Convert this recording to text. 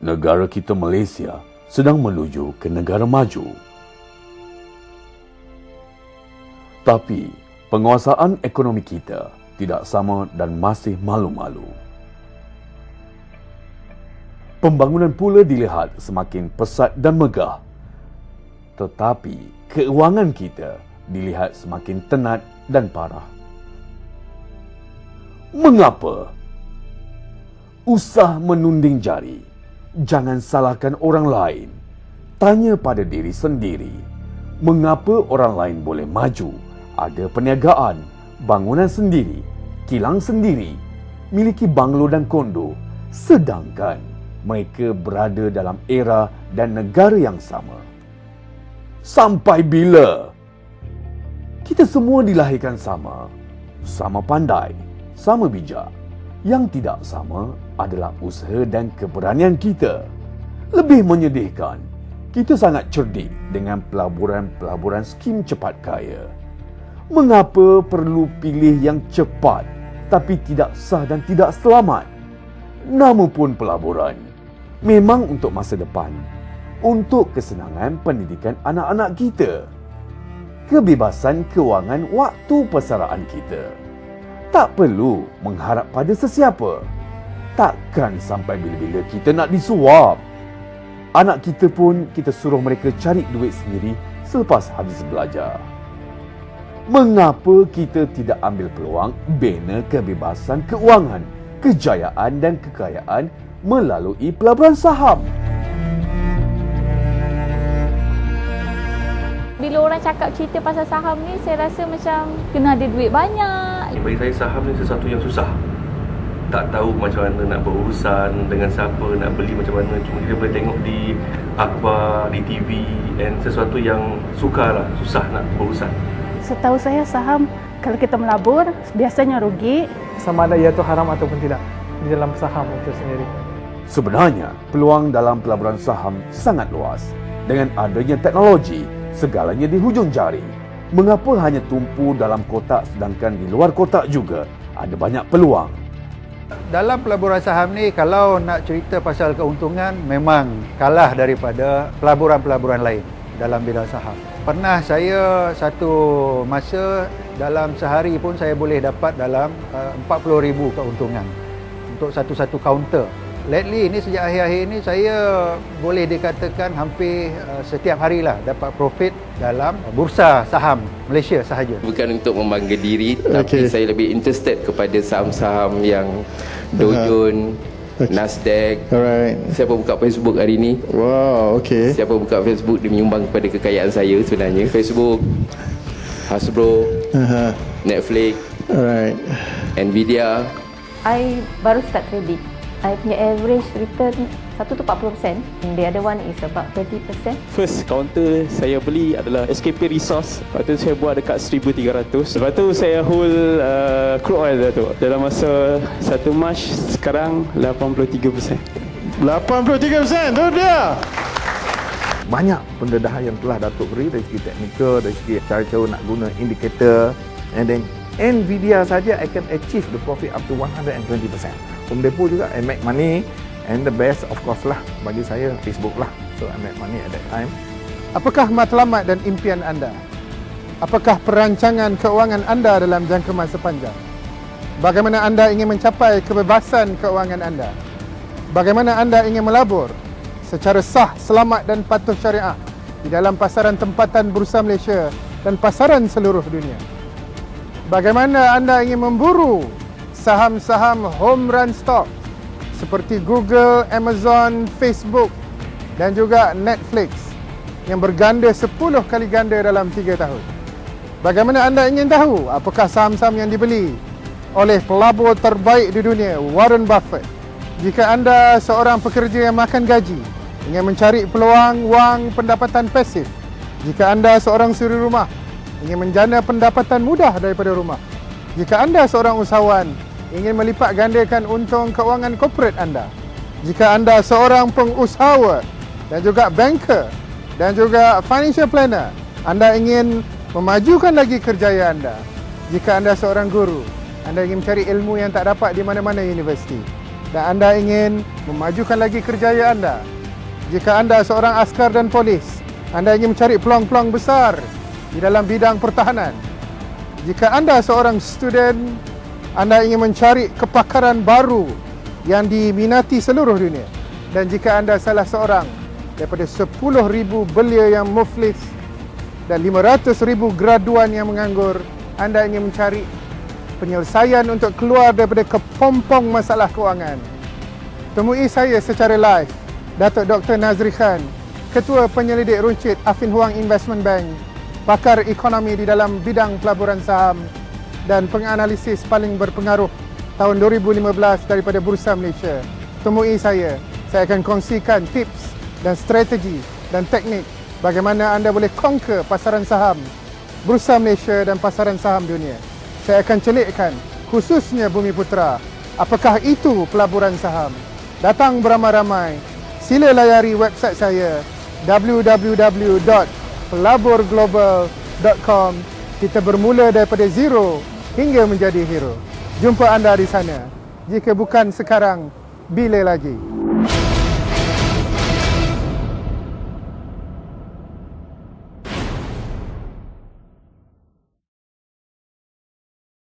negara kita Malaysia sedang menuju ke negara maju. Tapi penguasaan ekonomi kita tidak sama dan masih malu-malu. Pembangunan pula dilihat semakin pesat dan megah. Tetapi keuangan kita dilihat semakin tenat dan parah. Mengapa? Usah menunding jari. Jangan salahkan orang lain. Tanya pada diri sendiri. Mengapa orang lain boleh maju? Ada perniagaan, bangunan sendiri, kilang sendiri, miliki banglo dan kondo. Sedangkan mereka berada dalam era dan negara yang sama. Sampai bila? Kita semua dilahirkan sama. Sama pandai, sama bijak. Yang tidak sama adalah usaha dan keberanian kita. Lebih menyedihkan, kita sangat cerdik dengan pelaburan-pelaburan skim cepat kaya. Mengapa perlu pilih yang cepat tapi tidak sah dan tidak selamat? Nama pun pelaburan memang untuk masa depan, untuk kesenangan pendidikan anak-anak kita. Kebebasan kewangan waktu persaraan kita tak perlu mengharap pada sesiapa. Takkan sampai bila-bila kita nak disuap. Anak kita pun kita suruh mereka cari duit sendiri selepas habis belajar. Mengapa kita tidak ambil peluang bina kebebasan keuangan, kejayaan dan kekayaan melalui pelaburan saham? Bila orang cakap cerita pasal saham ni, saya rasa macam kena ada duit banyak. Bagi saya saham ni sesuatu yang susah. Tak tahu macam mana nak berurusan dengan siapa, nak beli macam mana. Cuma kita boleh tengok di akhbar, di TV and sesuatu yang sukar lah, susah nak berurusan. Setahu saya saham kalau kita melabur biasanya rugi. Sama ada ia itu haram ataupun tidak di dalam saham itu sendiri. Sebenarnya, peluang dalam pelaburan saham sangat luas. Dengan adanya teknologi, segalanya di hujung jari. Mengapa hanya tumpu dalam kotak sedangkan di luar kotak juga ada banyak peluang? Dalam pelaburan saham ni kalau nak cerita pasal keuntungan memang kalah daripada pelaburan-pelaburan lain dalam bidang saham. Pernah saya satu masa dalam sehari pun saya boleh dapat dalam uh, 40,000 keuntungan untuk satu-satu kaunter lately ini sejak akhir-akhir ini saya boleh dikatakan hampir uh, setiap hari lah dapat profit dalam bursa saham Malaysia sahaja. Bukan untuk membangga diri okay. tapi saya lebih interested kepada saham-saham yang Dow Jones, okay. Nasdaq. Alright. Siapa buka Facebook hari ini? Wow, okay. Siapa buka Facebook dia menyumbang kepada kekayaan saya sebenarnya. Facebook, Hasbro, uh-huh. Netflix, Alright. Nvidia. I baru start trading. I punya average return satu tu 40%. The other one is about 30%. First counter saya beli adalah SKP Resource. Lepas tu saya buat dekat 1300. Lepas tu saya hold uh, crude oil dah tu. Dalam masa 1 Mac sekarang 83%. 83% tu dia. Banyak pendedahan yang telah Datuk beri dari segi teknikal, dari segi cara-cara nak guna indikator and then Nvidia saja akan achieve the profit up to 120%. Home Depot juga I make money and the best of course lah bagi saya Facebook lah. So I make money at that time. Apakah matlamat dan impian anda? Apakah perancangan keuangan anda dalam jangka masa panjang? Bagaimana anda ingin mencapai kebebasan keuangan anda? Bagaimana anda ingin melabur secara sah, selamat dan patuh syariah di dalam pasaran tempatan Bursa Malaysia dan pasaran seluruh dunia? Bagaimana anda ingin memburu saham-saham home run stock seperti Google, Amazon, Facebook dan juga Netflix yang berganda 10 kali ganda dalam 3 tahun. Bagaimana anda ingin tahu apakah saham-saham yang dibeli oleh pelabur terbaik di dunia, Warren Buffett? Jika anda seorang pekerja yang makan gaji, ingin mencari peluang wang pendapatan pasif, jika anda seorang suri rumah, ingin menjana pendapatan mudah daripada rumah, jika anda seorang usahawan, ingin melipat gandakan untung keuangan korporat anda. Jika anda seorang pengusahawan dan juga banker dan juga financial planner, anda ingin memajukan lagi kerjaya anda. Jika anda seorang guru, anda ingin mencari ilmu yang tak dapat di mana-mana universiti. dan anda ingin memajukan lagi kerjaya anda, jika anda seorang askar dan polis, anda ingin mencari peluang-peluang besar di dalam bidang pertahanan. Jika anda seorang student, anda ingin mencari kepakaran baru yang diminati seluruh dunia. Dan jika anda salah seorang daripada 10,000 belia yang muflis dan 500,000 graduan yang menganggur, anda ingin mencari penyelesaian untuk keluar daripada kepompong masalah kewangan. Temui saya secara live, Datuk Dr. Nazri Khan, Ketua Penyelidik Runcit Afin Huang Investment Bank, pakar ekonomi di dalam bidang pelaburan saham dan penganalisis paling berpengaruh tahun 2015 daripada Bursa Malaysia. Temui saya, saya akan kongsikan tips dan strategi dan teknik bagaimana anda boleh conquer pasaran saham, Bursa Malaysia dan pasaran saham dunia saya akan celikkan khususnya Bumi Putra. Apakah itu pelaburan saham? Datang beramai-ramai. Sila layari website saya www.pelaburglobal.com. Kita bermula daripada zero hingga menjadi hero. Jumpa anda di sana. Jika bukan sekarang, bila lagi?